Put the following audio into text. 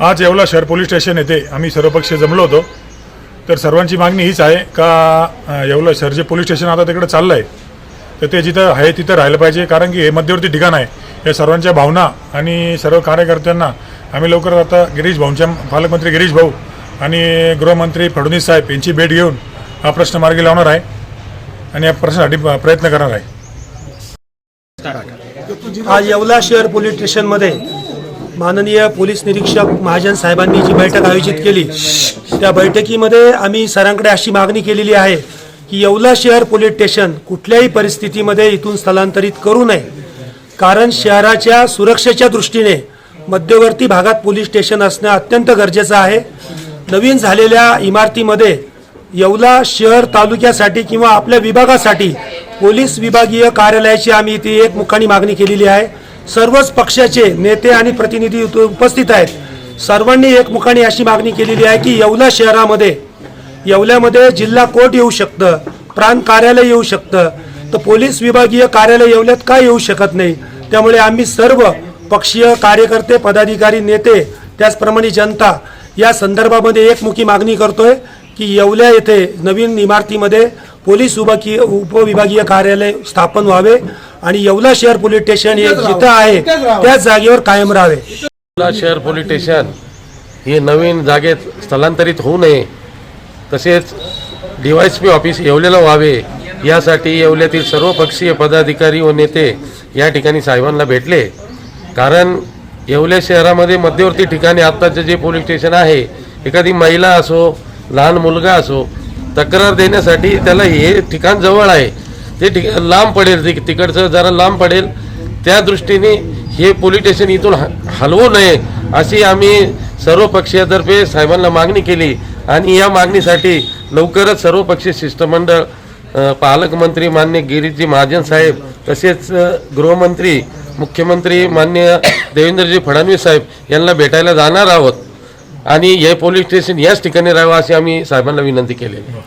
आज येवला शहर police station येथे आम्ही सर्वपक्षीय जमलो होतो. तर सर्वांची मागणी हीच आहे का येवला शहर जे पोलीस स्टेशन आता तिकडे चाललं आहे तर ते जिथं आहे तिथं राहिलं पाहिजे कारण की हे मध्यवर्ती ठिकाण आहे. या सर्वांच्या भावना आणि सर्व कार्यकर्त्यांना आम्ही लवकरच आता गिरीश भाऊंच्या पालकमंत्री गिरीश भाऊ आणि गृहमंत्री फडणवीस साहेब यांची भेट घेऊन हा प्रश्न मार्गी लावणार आहे आणि या प्रश्नासाठी प्रयत्न करणार आहे. आज येवला शहर पोलीस स्टेशनमध्ये माननीय पोलीस निरीक्षक महाजन साहेबांनी जी बैठक आयोजित केली त्या बैठकीमध्ये आम्ही सरांकडे अशी मागणी केलेली आहे की येवला शहर पोलीस स्टेशन कुठल्याही परिस्थितीमध्ये इथून स्थलांतरित करू नये. कारण शहराच्या सुरक्षेच्या दृष्टीने मध्यवर्ती भागात पोलीस स्टेशन असणं अत्यंत गरजेचं आहे. नवीन झालेल्या इमारतीमध्ये येवला शहर तालुक्यासाठी किंवा आपल्या विभागासाठी पोलीस विभागीय कार्यालयाची आम्ही इथे एक मुखानी मागणी केलेली आहे. सर्वच पक्षाचे नेते आणि प्रतिनिधी उपस्थित आहेत. सर्वांनी एकमुखाने अशी मागणी केलेली आहे की येवला शहरामध्ये येवल्यामध्ये जिल्हा कोर्ट येऊ शकतं प्रांत कार्यालय येऊ शकतं. तर पोलीस विभागीय कार्यालय येवल्यात का येऊ शकत नाही? त्यामुळे आम्ही सर्व पक्षीय कार्यकर्ते पदाधिकारी नेते त्याचप्रमाणे जनता या संदर्भामध्ये एकमुखी मागणी करतोय. की येवल्या येथे नवीन इमारतीमध्ये पोलीस विभागीय उपविभागीय कार्यालय स्थापन व्हावे आणि येवला शहर पोलीस स्टेशन हे जिथं आहे त्याच जागेवर कायम राहावे. येवला शहर पोलीस स्टेशन हे नवीन जागेत स्थलांतरित होऊ नये तसेच डी वाय पी ऑफिस येवलेला व्हावे यासाठी येवल्यातील सर्व पक्षीय पदाधिकारी व नेते या ठिकाणी साहेबांना भेटले. कारण येवले शहरामध्ये मध्यवर्ती ठिकाणी आत्ताचे जे पोलीस स्टेशन आहे एखादी महिला असो लहान मुलगा असो तक्रार देण्यासाठी त्याला हे ठिकाण जवळ आहे. ते ठिक लांब पडेल ति- तिकडचं जरा लांब पडेल. त्या दृष्टीने हे पोलीस स्टेशन इथून ह- हलवू नये अशी आम्ही सर्व पक्षीयातर्फे साहेबांना मागणी केली. आणि या मागणीसाठी लवकरच सर्वपक्षीय शिष्टमंडळ पालकमंत्री मान्य गिरीजी महाजन साहेब तसेच गृहमंत्री मुख्यमंत्री मान्य देवेंद्रजी फडणवीस साहेब यांना भेटायला जाणार आहोत. आणि हे पोलीस स्टेशन याच ठिकाणी राहावं अशी आम्ही साहेबांना विनंती केलेली आहे.